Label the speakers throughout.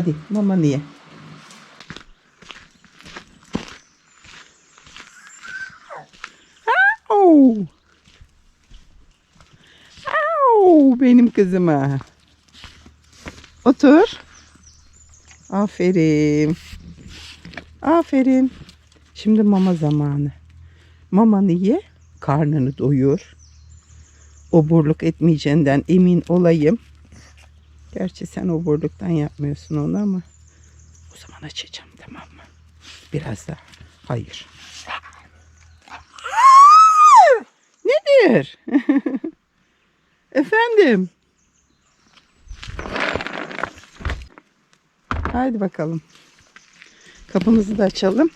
Speaker 1: Hadi mama niye? Au! Au, benim kızıma. Otur. Aferin. Aferin. Şimdi mama zamanı. Mamanı ye, karnını doyur. Oburluk etmeyeceğinden emin olayım. Gerçi sen oburluktan yapmıyorsun onu ama o zaman açacağım tamam mı? Biraz daha. Hayır. Nedir? Efendim? Haydi bakalım. Kapımızı da açalım.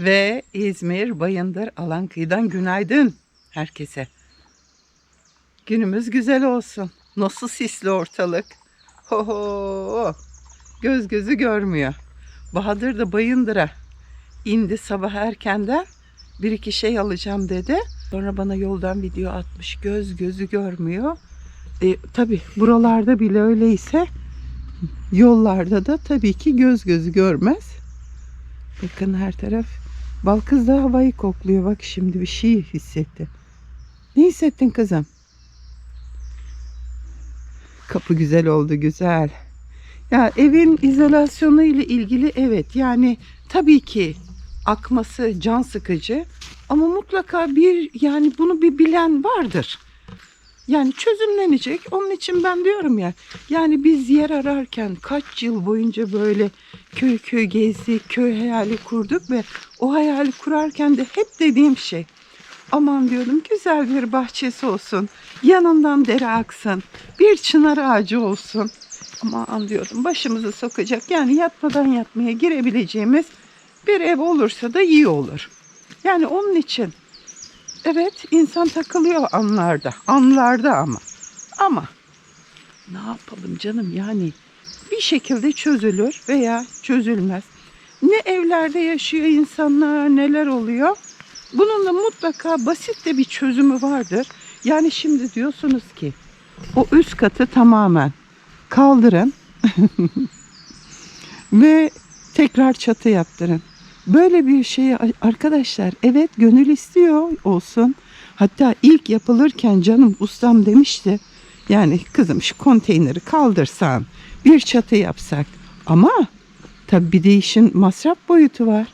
Speaker 1: Ve İzmir, Bayındır, Alankıyı'dan günaydın herkese. Günümüz güzel olsun. Nasıl sisli ortalık. Ho ho. Göz gözü görmüyor. Bahadır da Bayındır'a indi sabah erkenden. Bir iki şey alacağım dedi. Sonra bana yoldan video atmış. Göz gözü görmüyor. E, tabii buralarda bile öyleyse yollarda da tabii ki göz gözü görmez. Bakın her taraf. Balkız da havayı kokluyor. Bak şimdi bir şey hissetti. Ne hissettin kızım? Kapı güzel oldu güzel. Ya evin izolasyonu ile ilgili evet yani tabii ki akması can sıkıcı ama mutlaka bir yani bunu bir bilen vardır. Yani çözümlenecek. Onun için ben diyorum ya yani biz yer ararken kaç yıl boyunca böyle köy köy gezdik, köy hayali kurduk ve o hayali kurarken de hep dediğim şey aman diyordum güzel bir bahçesi olsun. Yanından dere aksın. Bir çınar ağacı olsun. Aman diyordum başımızı sokacak yani yatmadan yatmaya girebileceğimiz bir ev olursa da iyi olur. Yani onun için evet insan takılıyor anlarda. Anlarda ama. Ama ne yapalım canım yani bir şekilde çözülür veya çözülmez. Ne evlerde yaşıyor insanlar neler oluyor. Bunun da mutlaka basit de bir çözümü vardır. Yani şimdi diyorsunuz ki o üst katı tamamen kaldırın ve tekrar çatı yaptırın. Böyle bir şeyi arkadaşlar evet gönül istiyor olsun. Hatta ilk yapılırken canım ustam demişti. Yani kızım şu konteyneri kaldırsan bir çatı yapsak. Ama tabii bir de işin masraf boyutu var.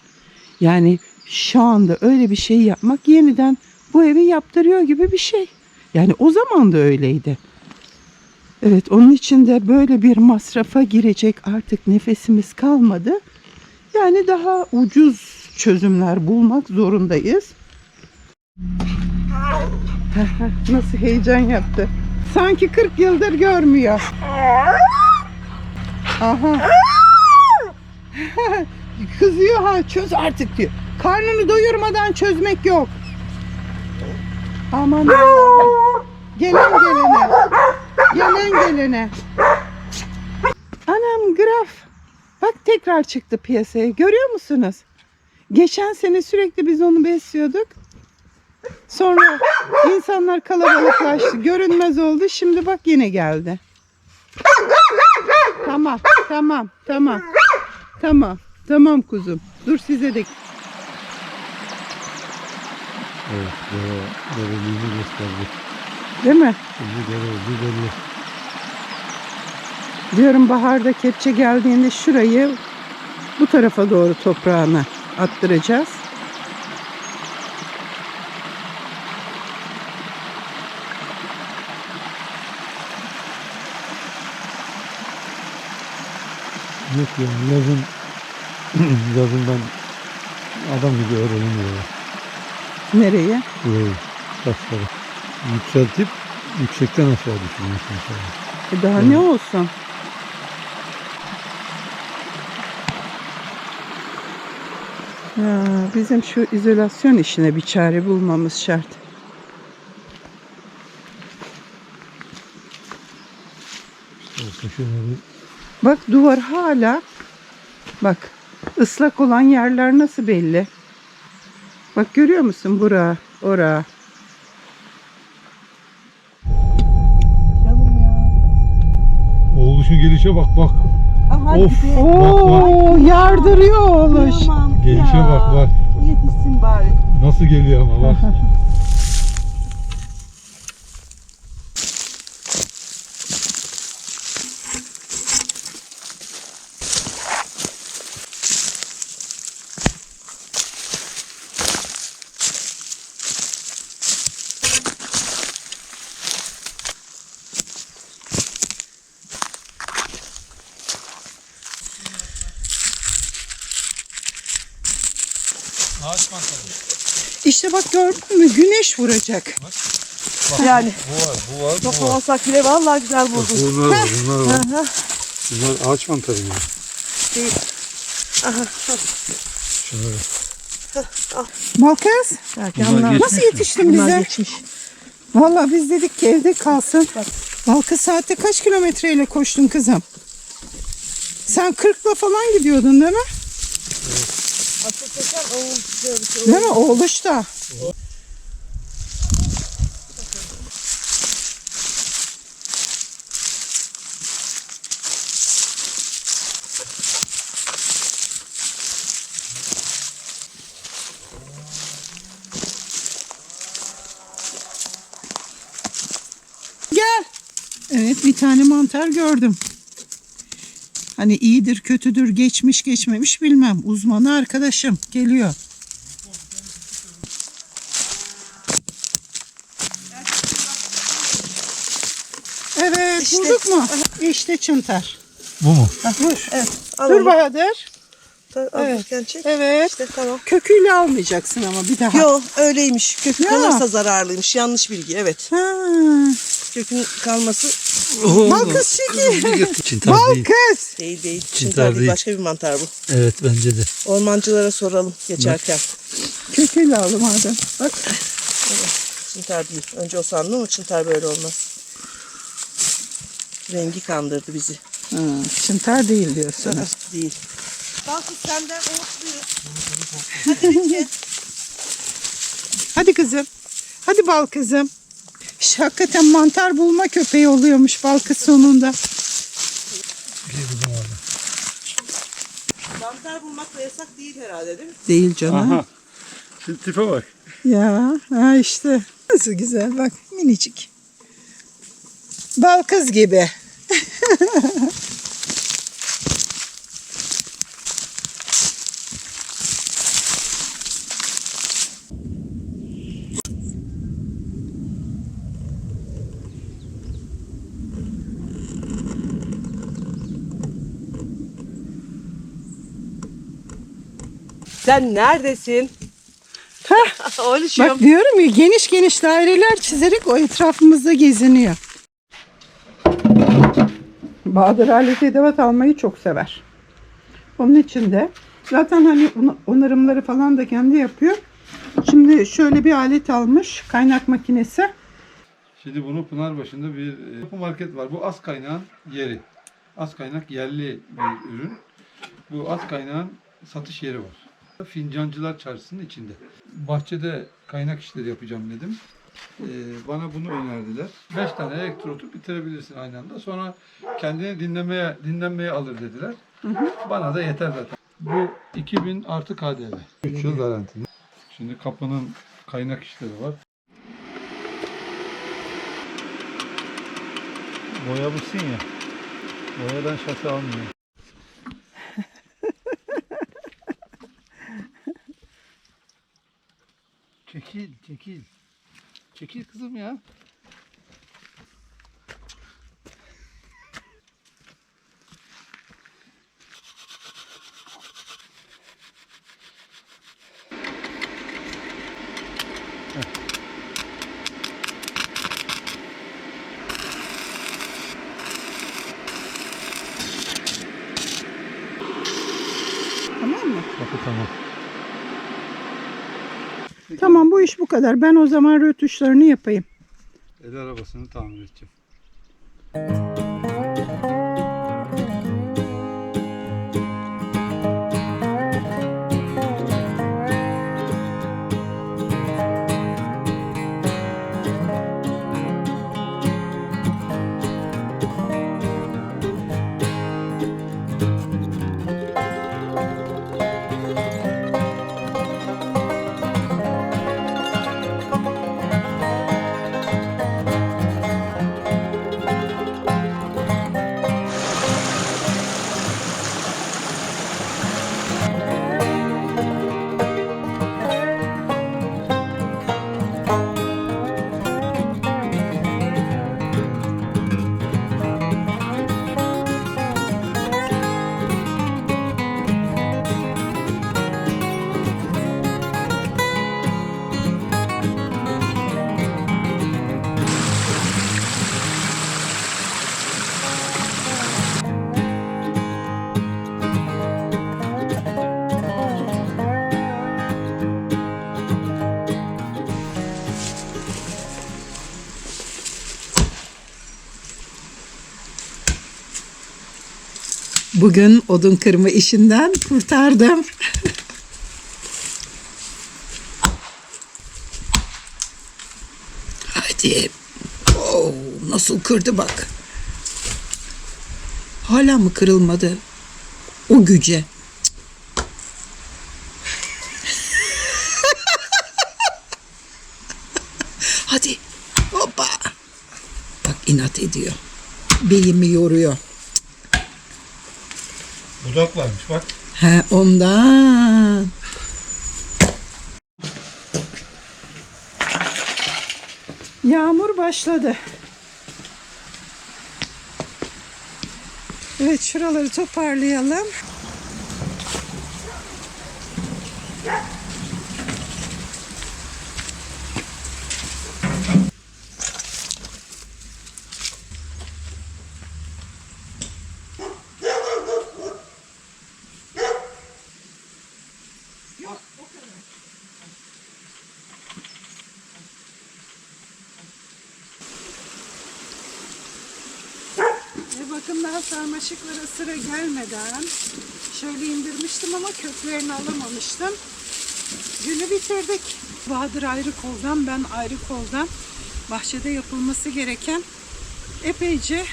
Speaker 1: Yani şu anda öyle bir şey yapmak yeniden bu evi yaptırıyor gibi bir şey. Yani o zaman da öyleydi. Evet onun için de böyle bir masrafa girecek artık nefesimiz kalmadı. Yani daha ucuz çözümler bulmak zorundayız. Nasıl heyecan yaptı. Sanki 40 yıldır görmüyor. Aha. Kızıyor ha çöz artık diyor. Karnını doyurmadan çözmek yok. Aman Allah'ım. Gelen gelene. Gelen gelene. Anam graf. Bak tekrar çıktı piyasaya. Görüyor musunuz? Geçen sene sürekli biz onu besliyorduk. Sonra insanlar kalabalıklaştı. Görünmez oldu. Şimdi bak yine geldi. Tamam, tamam, tamam. Tamam, tamam kuzum. Dur size de
Speaker 2: Evet, dere, dereliğini gösterdi.
Speaker 1: Değil mi?
Speaker 2: Şimdi dere olduğu belli.
Speaker 1: Diyorum baharda kepçe geldiğinde şurayı bu tarafa doğru toprağına attıracağız.
Speaker 2: Yok ya, yazın, yazın ben adam gibi öğrenemiyorum.
Speaker 1: Nereye?
Speaker 2: Burayı, taşları. Yükseltip yüksekten aşağı düşürmüş mesela.
Speaker 1: E daha ne olsun? Ya, bizim şu izolasyon işine bir çare bulmamız şart.
Speaker 2: Şöyle bir
Speaker 1: Bak duvar hala bak Islak olan yerler nasıl belli? Bak görüyor musun bura, ora.
Speaker 3: Canım ya.
Speaker 2: Oğluşun gelişe bak bak.
Speaker 3: Aha
Speaker 2: Of.
Speaker 3: gidelim.
Speaker 1: Oo, yardırıyor oğluş.
Speaker 2: Gelişe
Speaker 3: ya.
Speaker 2: bak bak.
Speaker 3: Yetişsin bari.
Speaker 2: Nasıl geliyor ama bak. Ağaç mantarı.
Speaker 1: İşte bak gördün mü güneş vuracak.
Speaker 3: Yani
Speaker 2: Bu var, bu var,
Speaker 3: çok olsak bile vallahi güzel buldun.
Speaker 2: Bunlar var, bunlar var.
Speaker 3: Aha.
Speaker 2: Bunlar ağaç mantarı gibi.
Speaker 3: Değil. Aha.
Speaker 2: Şunları.
Speaker 1: Balkız
Speaker 2: Bunlar geçmiş
Speaker 1: nasıl yetiştin
Speaker 3: Bunlar
Speaker 1: bize?
Speaker 3: geçmiş.
Speaker 1: Vallahi biz dedik ki evde kalsın. Balkız saatte kaç kilometreyle koştun kızım? Sen 40'la falan gidiyordun değil mi?
Speaker 3: Oğul diyoruz.
Speaker 1: Değil mi? Oğluş. Gel. Evet bir tane mantar gördüm. Hani iyidir kötüdür geçmiş geçmemiş bilmem. Uzmanı arkadaşım geliyor. Evet
Speaker 3: İşte.
Speaker 1: bulduk mu? İşte çıntar.
Speaker 2: Bu mu?
Speaker 1: Dur.
Speaker 3: Evet. Al
Speaker 1: Dur
Speaker 3: onu.
Speaker 1: Bahadır.
Speaker 3: Ta-
Speaker 1: Evet.
Speaker 3: çek.
Speaker 1: Evet.
Speaker 3: İşte tamam.
Speaker 1: Köküyle almayacaksın ama bir daha.
Speaker 3: Yo öyleymiş. Kökü
Speaker 1: Ya.
Speaker 3: kalırsa zararlıymış. Yanlış bilgi evet.
Speaker 1: Ha.
Speaker 3: Kökün kalması
Speaker 1: Bal kız çekil.
Speaker 2: Çintar
Speaker 1: Bal
Speaker 2: değil.
Speaker 1: kız.
Speaker 3: değil değil.
Speaker 2: Çintar
Speaker 3: Çintar değil.
Speaker 2: değil.
Speaker 3: Başka bir mantar bu.
Speaker 2: Evet bence de.
Speaker 3: Ormancılara soralım geçerken.
Speaker 1: Köküyle al madem. Bak.
Speaker 3: Çintar değil. Önce o sandım ama çintar böyle olmaz. Rengi kandırdı bizi.
Speaker 1: Ha, çıntar değil diyorsun.
Speaker 3: Değil. Balkız senden umutluyuz. Hadi.
Speaker 1: Hadi kızım. Hadi bal kızım. Şş, hakikaten mantar bulma köpeği oluyormuş bal kız sonunda.
Speaker 2: Bir buldum orada.
Speaker 3: Mantar bulmak da yasak değil herhalde değil mi?
Speaker 1: Değil canım.
Speaker 2: Aha. Şu tipe bak.
Speaker 1: Ya ha işte. Nasıl güzel bak minicik. Bal kız gibi.
Speaker 3: Sen neredesin? Oğluşum.
Speaker 1: Bak diyorum ya geniş geniş daireler çizerek o etrafımızda geziniyor. Bahadır alet edevat almayı çok sever. Onun için de zaten hani onarımları falan da kendi yapıyor. Şimdi şöyle bir alet almış kaynak makinesi.
Speaker 2: Şimdi bunu Pınarbaşı'nda bir e, yapı market var. Bu az kaynağın yeri. Az kaynak yerli bir ürün. Bu az kaynağın satış yeri var. Fincancılar Çarşısı'nın içinde. Bahçede kaynak işleri yapacağım dedim. Ee, bana bunu önerdiler. 5 tane elektrotu bitirebilirsin aynı anda. Sonra kendini dinlemeye dinlenmeye alır dediler. Bana da yeter zaten. Bu 2000 artı KDV. 3 yıl garantili. Şimdi kapının kaynak işleri var. Boya bulsun ya. Boyadan şası almıyor. Çekil, çekil. Çekil kızım ya.
Speaker 1: Tamam mı?
Speaker 2: Kapı tamam.
Speaker 1: Tamam bu iş bu kadar. Ben o zaman rötuşlarını yapayım.
Speaker 2: El arabasını tamir edeceğim.
Speaker 1: Bugün odun kırma işinden kurtardım. Hadi. Oo, nasıl kırdı bak. Hala mı kırılmadı? O güce. Hadi. Hoppa. Bak inat ediyor. Beyimi yoruyor.
Speaker 2: Budak bak.
Speaker 1: He ondan. Yağmur başladı. Evet şuraları toparlayalım. Ve bakın daha sarmaşıklara sıra gelmeden şöyle indirmiştim ama köklerini alamamıştım. Günü bitirdik. Bahadır ayrı koldan, ben ayrı koldan. Bahçede yapılması gereken epeyce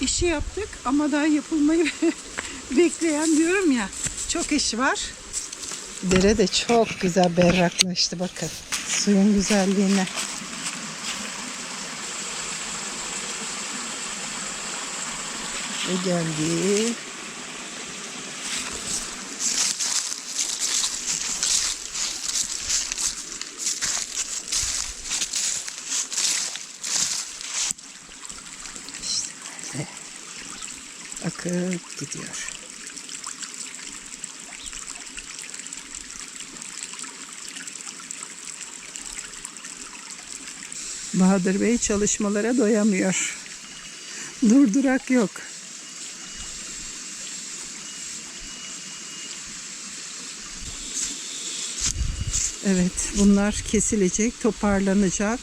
Speaker 1: işi yaptık ama daha yapılmayı bekleyen diyorum ya çok iş var. Dere de çok güzel berraklaştı bakın suyun güzelliğine. Ve geldi. İşte böyle. Akıp gidiyor. Bahadır Bey çalışmalara doyamıyor. Durdurak yok. Evet, bunlar kesilecek, toparlanacak.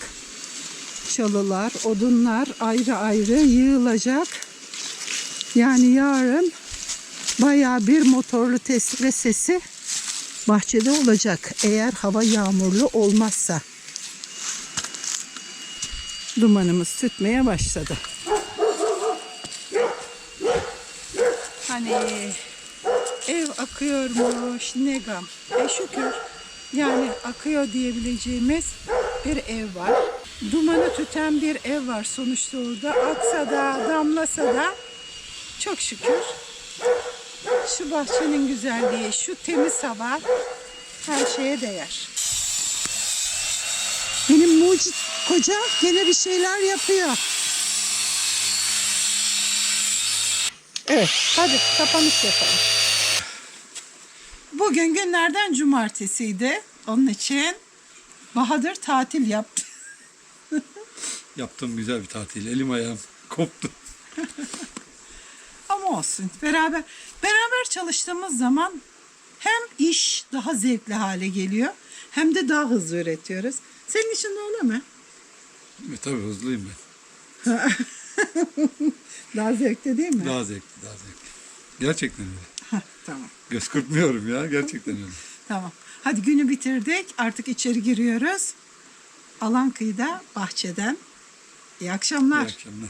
Speaker 1: Çalılar, odunlar ayrı ayrı yığılacak. Yani yarın bayağı bir motorlu testere sesi bahçede olacak. Eğer hava yağmurlu olmazsa. Dumanımız tütmeye başladı. Hani ev akıyormuş ne gam. E şükür yani akıyor diyebileceğimiz bir ev var. Dumanı tüten bir ev var sonuçta orada. Aksa da damlasa da çok şükür. Şu bahçenin güzelliği, şu temiz hava her şeye değer. Benim mucit koca gene bir şeyler yapıyor. Evet, hadi kapanış yapalım. Bugün günlerden cumartesiydi. Onun için Bahadır tatil yaptı.
Speaker 2: Yaptığım güzel bir tatil. Elim ayağım koptu.
Speaker 1: Ama olsun. Beraber beraber çalıştığımız zaman hem iş daha zevkli hale geliyor hem de daha hızlı üretiyoruz. Senin için de öyle mi?
Speaker 2: E, tabii hızlıyım ben.
Speaker 1: Daha zevkli değil mi?
Speaker 2: Daha zevkli, daha zevkli. Gerçekten öyle.
Speaker 1: Tamam.
Speaker 2: Göz kırpmıyorum ya. Gerçekten.
Speaker 1: Tamam. Hadi günü bitirdik. Artık içeri giriyoruz. Alan kıyıda bahçeden. İyi akşamlar.
Speaker 2: İyi akşamlar.